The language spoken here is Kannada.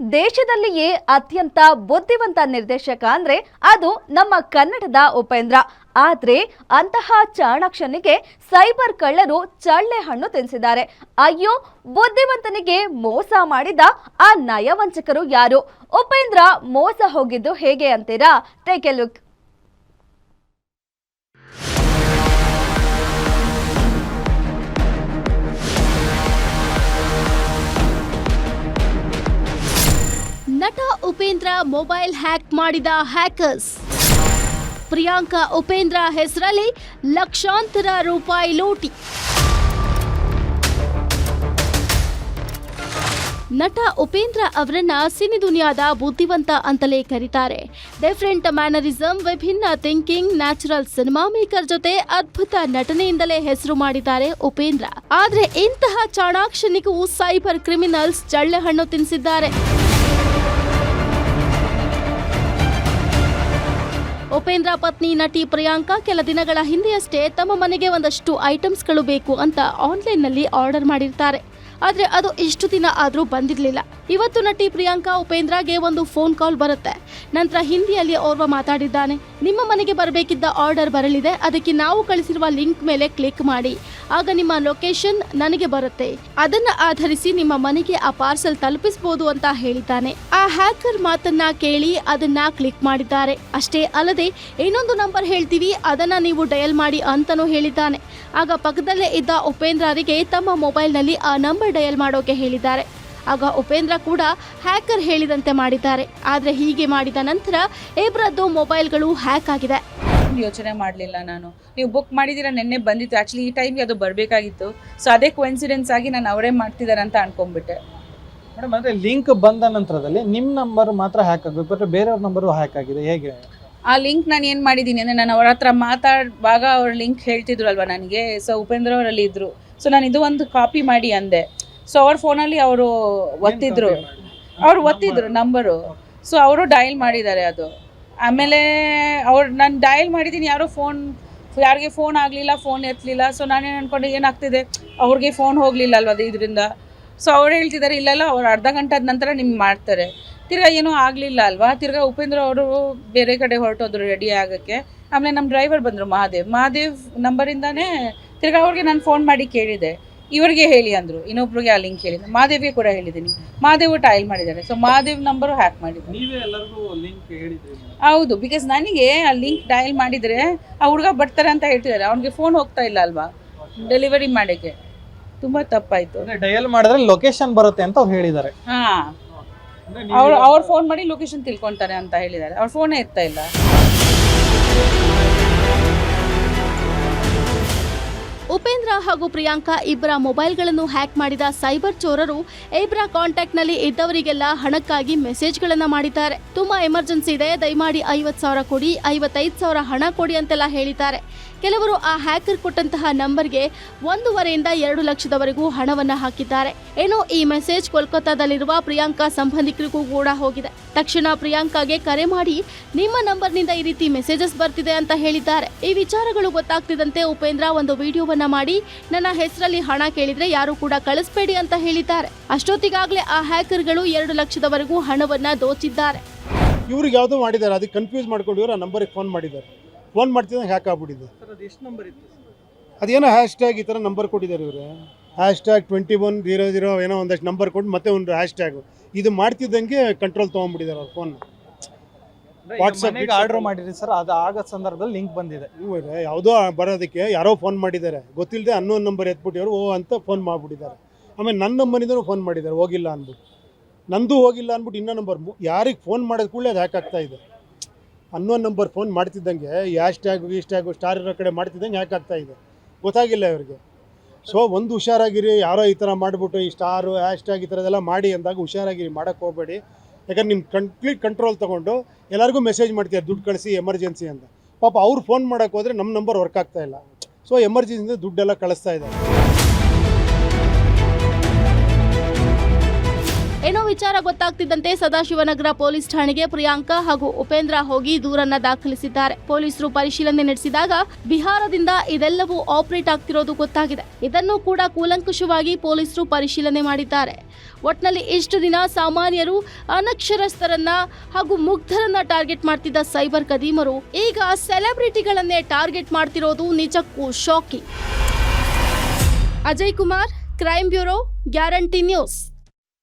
ದೇಶದಲ್ಲಿಯೇ ಅತ್ಯಂತ ಬುದ್ಧಿವಂತ ನಿರ್ದೇಶಕ ಅಂದ್ರೆ ಅದು ನಮ್ಮ ಕನ್ನಡದ ಉಪೇಂದ್ರ. ಆದ್ರೆ ಅಂತಹ ಚಾಣಾಕ್ಷನಿಗೆ ಸೈಬರ್ ಕಳ್ಳರು ಚಳ್ಳೆ ಹಣ್ಣು ತಿನ್ಸಿದ್ದಾರೆ. ಅಯ್ಯೋ, ಬುದ್ಧಿವಂತನಿಗೆ ಮೋಸ ಮಾಡಿದ ಆ ನಯವಂಚಕರು ಯಾರು? ಉಪೇಂದ್ರ ಮೋಸ ಹೋಗಿದ್ದು ಹೇಗೆ ಅಂತೀರಾ? ಟೇಕ್ ಎ ಲುಕ್ ನಟ ಉಪೇಂದ್ರ ಮೊಬೈಲ್ ಹ್ಯಾಕ್ ಮಾಡಿದ ಹ್ಯಾಕರ್ಸ್. ಪ್ರಿಯಾಂಕಾ ಉಪೇಂದ್ರ ಹೆಸರಲ್ಲಿ ಲಕ್ಷಾಂತರ ರೂಪಾಯಿ ಲೂಟಿ. ನಟ ಉಪೇಂದ್ರ ಅವರನ್ನ ಸಿನಿ ದುನಿಯಾದ ಬುದ್ಧಿವಂತ ಅಂತಲೇ ಕರೀತಾರೆ. ಡಿಫ್ರೆಂಟ್ ಮ್ಯಾನರಿಸಂ, ವಿಭಿನ್ನ ಥಿಂಕಿಂಗ್, ನ್ಯಾಚುರಲ್ ಸಿನಿಮಾ ಮೇಕರ್ ಜೊತೆ ಅದ್ಭುತ ನಟನೆಯಿಂದಲೇ ಹೆಸರು ಮಾಡಿದ್ದಾರೆ ಉಪೇಂದ್ರ. ಆದ್ರೆ ಇಂತಹ ಚಾಣಾಕ್ಷನಿಗೂ ಸೈಬರ್ ಕ್ರಿಮಿನಲ್ಸ್ ಚಳ್ಳೆ ಹಣ್ಣು ತಿನ್ನಿಸಿದ್ದಾರೆ. ಉಪೇಂದ್ರ ಪತ್ನಿ ನಟಿ ಪ್ರಿಯಾಂಕಾ ಕೆಲ ದಿನಗಳ ಹಿಂದೆಯಷ್ಟೇ ತಮ್ಮ ಮನೆಗೆ ಒಂದಷ್ಟು ಐಟಮ್ಸ್ಗಳು ಬೇಕು ಅಂತ ಆನ್ಲೈನ್ನಲ್ಲಿ ಆರ್ಡರ್ ಮಾಡಿರ್ತಾರೆ. ಆದರೆ ಅದು ಇಷ್ಟು ದಿನ ಆದರೂ ಬಂದಿರಲಿಲ್ಲ. ಇವತ್ತು ನಟಿ ಪ್ರಿಯಾಂಕಾ ಉಪೇಂದ್ರಗೆ ಒಂದು ಫೋನ್ ಕಾಲ್ ಬರುತ್ತೆ. ನಂತರ ಹಿಂದಿಯಲ್ಲಿ ಓರ್ವ ಮಾತಾಡಿದ್ದಾನೆ. ನಿಮ್ಮ ಮನೆಗೆ ಬರಬೇಕಿದ್ದ ಆರ್ಡರ್ ಬರಲಿದೆ. ಅದಕ್ಕೆ ನಾವು ಕಳಿಸಿರುವ ಲಿಂಕ್ ಮೇಲೆ ಕ್ಲಿಕ್ ಮಾಡಿ. ಆಗ ನಿಮ್ಮ ಲೊಕೇಶನ್ ನನಗೆ ಬರುತ್ತೆ. ಅದನ್ನ ಆಧರಿಸಿ ನಿಮ್ಮ ಮನೆಗೆ ಆ ಪಾರ್ಸೆಲ್ ತಲುಪಿಸಬಹುದು ಅಂತ ಹೇಳಿದ್ದಾನೆ. ಆ ಹ್ಯಾಕರ್ ಮಾತನ್ನ ಕೇಳಿ ಅದನ್ನ ಕ್ಲಿಕ್ ಮಾಡಿದ್ದಾರೆ. ಅಷ್ಟೇ ಅಲ್ಲದೆ ಇನ್ನೊಂದು ನಂಬರ್ ಹೇಳ್ತೀವಿ, ಅದನ್ನ ನೀವು ಡಯಲ್ ಮಾಡಿ ಅಂತಾನೂ ಹೇಳಿದ್ದಾನೆ. ಆಗ ಪಕ್ಕದಲ್ಲೇ ಇದ್ದ ಉಪೇಂದ್ರರಿಗೆ ತಮ್ಮ ಮೊಬೈಲ್ನಲ್ಲಿ ಆ ನಂಬರ್ ಡಯಲ್ ಮಾಡೋಕೆ ಹೇಳಿದ್ದಾರೆ. ಆಗ ಉಪೇಂದ್ರ ಕೂಡ ಹ್ಯಾಕರ್ ಹೇಳಿದಂತೆ ಮಾಡಿದ್ದಾರೆ. ಆದರೆ ಹೀಗೆ ಮಾಡಿದ ನಂತರ ಇಬ್ಬರದ್ದು ಮೊಬೈಲ್ಗಳು ಹ್ಯಾಕ್ ಆಗಿದೆ. ಯೋಚನೆ ಮಾಡಲಿಲ್ಲ ನಾನು. ನೀವು ಬುಕ್ ಮಾಡಿದ್ದೀರಾ ನೆನ್ನೆ ಬಂದಿತ್ತು. ಆ್ಯಕ್ಚುಲಿ ಈ ಟೈಮ್ಗೆ ಅದು ಬರಬೇಕಾಗಿತ್ತು. ಸೊ ಅದೇ ಕೋಇನ್ಸಿಡೆನ್ಸ್ ಆಗಿ ನಾನು ಅವರೇ ಮಾಡ್ತಿದ್ದಾರೆ ಅಂತ ಅನ್ಕೊಂಡ್ಬಿಟ್ಟೆ. ಮೇಡಮ್ ಅಂದರೆ ಲಿಂಕ್ ಬಂದ ನಂತರದಲ್ಲಿ ನಿಮ್ಮ ನಂಬರ್ ಮಾತ್ರ ಹ್ಯಾಕ್ ಆಗಬೇಕು ಬಟ್ ಬೇರೆಯವ್ರ ನಂಬರು ಹ್ಯಾಕ್ ಆಗಿದೆ. ಹೇಗೆ? ಆ ಲಿಂಕ್ ನಾನು ಏನು ಮಾಡಿದ್ದೀನಿ ಅಂದರೆ ನಾನು ಅವ್ರ ಹತ್ರ ಮಾತಾಡುವಾಗ ಅವ್ರ ಲಿಂಕ್ ಹೇಳ್ತಿದ್ರು ಅಲ್ವಾ ನನಗೆ? ಸೊ ಉಪೇಂದ್ರ ಅವರಲ್ಲಿ ಇದ್ದರು ಸೊ ನಾನು ಇದು ಒಂದು ಕಾಪಿ ಮಾಡಿ ಅಂದೆ. ಸೊ ಅವ್ರ ಫೋನಲ್ಲಿ ಅವರು ಒತ್ತಿದ್ರು. ಅವ್ರು ಒತ್ತಿದ್ರು ನಂಬರು ಸೊ ಅವರು ಡಯಲ್ ಮಾಡಿದ್ದಾರೆ ಅದು. ಆಮೇಲೆ ಅವ್ರು ನಾನು ಡಯಲ್ ಮಾಡಿದ್ದೀನಿ ಯಾರೋ ಫೋನ್ ಯಾರಿಗೆ ಫೋನ್ ಆಗಲಿಲ್ಲ ಫೋನ್ ಎತ್ತಲಿಲ್ಲ ಸೊ ನಾನೇನು ಅನ್ಕೊಂಡೆ, ಏನಾಗ್ತಿದೆ? ಅವ್ರಿಗೆ ಫೋನ್ ಹೋಗಲಿಲ್ಲ ಅಲ್ವ ಅದು ಇದರಿಂದ? ಸೊ ಅವ್ರು ಹೇಳ್ತಿದ್ದಾರೆ ಇಲ್ಲಲ್ಲ, ಅವ್ರು ಅರ್ಧ ಗಂಟೆ ನಂತರ ನಿಮ್ಗೆ ಮಾಡ್ತಾರೆ. ತಿರ್ಗಾ ಏನೂ ಆಗಲಿಲ್ಲ ಅಲ್ವಾ? ತಿರ್ಗಾ ಉಪೇಂದ್ರ ಅವರು ಬೇರೆ ಕಡೆ ಹೊರಟೋದ್ರು ರೆಡಿ ಆಗೋಕ್ಕೆ. ಆಮೇಲೆ ನಮ್ಮ ಡ್ರೈವರ್ ಬಂದರು, ಮಹಾದೇವ್. ಮಹಾದೇವ್ ನಂಬರಿಂದಾನೇ ತಿರ್ಗಾ ಅವ್ರಿಗೆ ನಾನು ಫೋನ್ ಮಾಡಿ ಕೇಳಿದೆ. ಇವ್ರಿಗೆ ಹೇಳಿ ಅಂದರು. ಇನ್ನೊಬ್ರಿಗೆ ಆ ಲಿಂಕ್ ಹೇಳಿದ್ರು ಮಾದೇವಿಗೆ ಕೂಡ ಹೇಳಿದ್ದೀನಿ ಮಹಾದೇವ್ ಟೈಲ್ ಮಾಡಿದ್ದಾರೆ. ಸೊ ಮಹಾದೇವ್ ನಂಬರು ಹ್ಯಾಕ್ ಮಾಡಿದ್ದಾರೆ. ಹೌದು ಬಿಕಾಸ್ ನನಗೆ ಆ ಲಿಂಕ್ ಡಯಲ್ ಮಾಡಿದರೆ ಆ ಹುಡುಗ ಬರ್ತಾರೆ ಅಂತ ಹೇಳ್ತಿದ್ದಾರೆ. ಅವ್ನಿಗೆ ಫೋನ್ ಹೋಗ್ತಾ ಇಲ್ಲ ಅಲ್ವಾ? ಡೆಲಿವರಿ ಮಾಡೋಕ್ಕೆ. ತುಂಬ ತಪ್ಪಾಯಿತು. ಡಯಲ್ ಮಾಡಿದ್ರೆ ಲೊಕೇಶನ್ ಬರುತ್ತೆ ಅಂತ ಅವ್ರು ಹೇಳಿದ್ದಾರೆ. ಹಾಂ. ಅವ್ರು ಅವ್ರು ಫೋನ್ ಮಾಡಿ ಲೊಕೇಶನ್ ತಿಳ್ಕೊತಾರೆ ಅಂತ ಹೇಳಿದ್ದಾರೆ. ಅವ್ರ ಫೋನೇ ಇರ್ತಾ ಇಲ್ಲ. ಹಾಗೂ ಪ್ರಿಯಾಂಕಾ ಇಬ್ಬರ ಮೊಬೈಲ್ಗಳನ್ನು ಹ್ಯಾಕ್ ಮಾಡಿದ ಸೈಬರ್ ಚೋರರು ಇಬ್ಬರ ಕಾಂಟ್ಯಾಕ್ಟ್ನಲ್ಲಿ ಇದ್ದವರಿಗೆಲ್ಲ ಹಣಕ್ಕಾಗಿ ಮೆಸೇಜ್ಗಳನ್ನು ಮಾಡಿದ್ದಾರೆ. ತುಂಬಾ ಎಮರ್ಜೆನ್ಸಿ ಇದೆ. ದಯಮಾಡಿ ಐವತ್ತು ಸಾವಿರ ಕೊಡಿ, ಐವತ್ತೈದು ಸಾವಿರ ಹಣ ಕೊಡಿ ಅಂತೆಲ್ಲ ಹೇಳಿದ್ದಾರೆ. ಕೆಲವರು ಆ ಹ್ಯಾಕರ್ ಕೊಟ್ಟಂತಹ ನಂಬರ್ಗೆ ಒಂದೂವರೆಯಿಂದ ಎರಡು ಲಕ್ಷದವರೆಗೂ ಹಣವನ್ನು ಹಾಕಿದ್ದಾರೆ. ಏನೋ ಈ ಮೆಸೇಜ್ ಕೋಲ್ಕತ್ತಾದಲ್ಲಿರುವ ಪ್ರಿಯಾಂಕಾ ಸಂಬಂಧಿಕರಿಗೂ ಕೂಡ ಹೋಗಿದೆ. ತಕ್ಷಣ ಪ್ರಿಯಾಂಕಾಗೆ ಕರೆ ಮಾಡಿ, ನಿಮ್ಮ ನಂಬರ್ನಿಂದ ಈ ರೀತಿ ಮೆಸೇಜಸ್ ಬರ್ತಿದೆ ಅಂತ ಹೇಳಿದ್ದಾರೆ. ಈ ವಿಚಾರಗಳು ಗೊತ್ತಾಗ್ತಿದ್ದಂತೆ ಉಪೇಂದ್ರ ಒಂದು ವಿಡಿಯೋವನ್ನ ಮಾಡಿ ನನ್ನ ಹೆಸರಲ್ಲಿ ಹಣ ಕೇಳಿದ್ರೆ ಯಾರು ಕೂಡ ಕಳಿಸ್ಬೇಡಿ ಅಂತ ಹೇಳಿದ್ದಾರೆ. ಅಷ್ಟೊತ್ತಿಗಾಗಲೇ ಆ ಹ್ಯಾಕರ್ಗಳು ಎರಡು ಲಕ್ಷದವರೆಗೂ ಹಣವನ್ನ ದೋಚಿದ್ದಾರೆ. ಇವ್ರಿಗೆ ಯಾವುದೋ ಮಾಡಿದ್ದಾರೆ ಅದಕ್ಕೆ ಕನ್ಫ್ಯೂಸ್ ಮಾಡ್ಕೊಂಡು ಇವರು ಆ ನಂಬರಿಗೆ ಫೋನ್ ಮಾಡಿದ್ದಾರೆ. ಫೋನ್ ಮಾಡ್ತಿದ್ದಂಗೆ ಹ್ಯಾಕ್ ಆಗ್ಬಿಟ್ಟಿದೆ. ಸರ್ ಅದು ಎಷ್ಟು ನಂಬರ್ ಇತ್ತು ಅದೇನೋ ಹ್ಯಾಶ್ ಟ್ಯಾಗ್ ಈ ಥರ ನಂಬರ್ ಕೊಟ್ಟಿದ್ದಾರೆ ಇವರು. Hashtag twenty one zero zero ಏನೋ ಒಂದಷ್ಟು ನಂಬರ್ ಕೊಟ್ಟು ಮತ್ತೆ ಒಂದು ಹ್ಯಾಶ್ ಟ್ಯಾಗು ಇದು ಮಾಡ್ತಿದ್ದಂಗೆ ಕಂಟ್ರೋಲ್ ತೊಗೊಂಡ್ಬಿಟ್ಟಿದ್ದಾರೆ ಅವ್ರ ಫೋನ್ WhatsApp ವಾಟ್ಸಪ್ ಆರ್ಡರ್ ಮಾಡಿರಿ ಸರ್ ಅದು ಆಗ ಸಂದರ್ಭದಲ್ಲಿ ಲಿಂಕ್ ಬಂದಿದೆ. ಇವ್ರೆ ಯಾವುದೋ ಬರೋದಕ್ಕೆ ಯಾರೋ ಫೋನ್ ಮಾಡಿದ್ದಾರೆ. ಗೊತ್ತಿಲ್ಲದೆ ಅನ್ನೋನ್ ನಂಬರ್ ಎತ್ಬಿಟ್ಟು ಓ ಅಂತ ಫೋನ್ ಮಾಡಿಬಿಟ್ಟಿದ್ದಾರೆ. ಆಮೇಲೆ ನನ್ನ ನಂಬರಿಂದನೂ ಫೋನ್ ಮಾಡಿದ್ದಾರೆ ಹೋಗಿಲ್ಲ ಅಂದ್ಬಿಟ್ಟು. ನಂದು ಹೋಗಿಲ್ಲ ಅಂದ್ಬಿಟ್ಟು ಇನ್ನೂ ನಂಬರ್ ಯಾರಿಗೆ ಫೋನ್ ಮಾಡಿದ ಕೂಡಲೇ ಅದು ಹ್ಯಾಕ್ ಆಗ್ತಾ ಇದೆ. ಅನ್ನೋನ್ ನಂಬರ್ ಫೋನ್ ಮಾಡ್ತಿದ್ದಂಗೆ ಯಾಶ್ ಟ್ಯಾಗು ಈಶ್ ಟ್ಯಾಗು ಸ್ಟಾರ್ ಇರೋ ಕಡೆ ಮಾಡ್ತಿದ್ದಂಗೆ ಹ್ಯಾಕ್ ಆಗ್ತಾ ಇದೆ. ಗೊತ್ತಾಗಿಲ್ಲ ಇವ್ರಿಗೆ. ಸೊ ಒಂದು ಹುಷಾರಾಗಿರಿ ಯಾರೋ ಈ ಥರ ಮಾಡಿಬಿಟ್ಟು ಈ ಸ್ಟಾರು ಹ್ಯಾಶ್ ಟ್ಯಾಗ್ ಈ ಥರದೆಲ್ಲ ಮಾಡಿ ಅಂದಾಗ ಹುಷಾರಾಗಿರಿ ಮಾಡೋಕ್ಕೆ ಹೋಗಬೇಡಿ. ಯಾಕಂದ್ರೆ ನಿಮ್ಮ ಕಂಪ್ಲೀಟ್ ಕಂಟ್ರೋಲ್ ತೊಗೊಂಡು ಎಲ್ಲರಿಗೂ ಮೆಸೇಜ್ ಮಾಡ್ತೀರಾ ದುಡ್ಡು ಕಳಿಸಿ ಎಮರ್ಜೆನ್ಸಿ ಅಂತ. ಪಾಪ ಅವ್ರು ಫೋನ್ ಮಾಡೋಕೆ ಹೋದರೆ ನಮ್ಮ ನಂಬರ್ ವರ್ಕ್ ಆಗ್ತಾ ಇಲ್ಲ. ಸೊ ಎಮರ್ಜೆನ್ಸಿಯಿಂದ ದುಡ್ಡೆಲ್ಲ ಕಳಿಸ್ತಾ ಇದ್ದಾರೆ. ಏನೋ ವಿಚಾರ ಗೊತ್ತಾಗ್ತಿದ್ದಂತೆ ಸದಾಶಿವನಗರ ಪೊಲೀಸ್ ಠಾಣೆಗೆ ಪ್ರಿಯಾಂಕಾ ಹಾಗೂ ಉಪೇಂದ್ರ ಹೋಗಿ ದೂರನ್ನ ದಾಖಲಿಸಿದ್ದಾರೆ. ಪೊಲೀಸರು ಪರಿಶೀಲನೆ ನಡೆಸಿದಾಗ ಬಿಹಾರದಿಂದ ಇದೆಲ್ಲವೂ ಆಪರೇಟ್ ಆಗ್ತಿರೋದು ಗೊತ್ತಾಗಿದೆ. ಇದನ್ನು ಕೂಡ ಕೂಲಂಕುಷವಾಗಿ ಪೊಲೀಸರು ಪರಿಶೀಲನೆ ಮಾಡಿದ್ದಾರೆ. ಒಟ್ನಲ್ಲಿ ಇಷ್ಟು ದಿನ ಸಾಮಾನ್ಯರು ಅನಕ್ಷರಸ್ಥರನ್ನ ಹಾಗೂ ಮುಗ್ಧರನ್ನ ಟಾರ್ಗೆಟ್ ಮಾಡ್ತಿದ್ದ ಸೈಬರ್ ಕದೀಮರು ಈಗ ಸೆಲೆಬ್ರಿಟಿಗಳನ್ನೇ ಟಾರ್ಗೆಟ್ ಮಾಡ್ತಿರೋದು ನಿಜಕ್ಕೂ shocking Ajay Kumar crime bureau, guarantee news.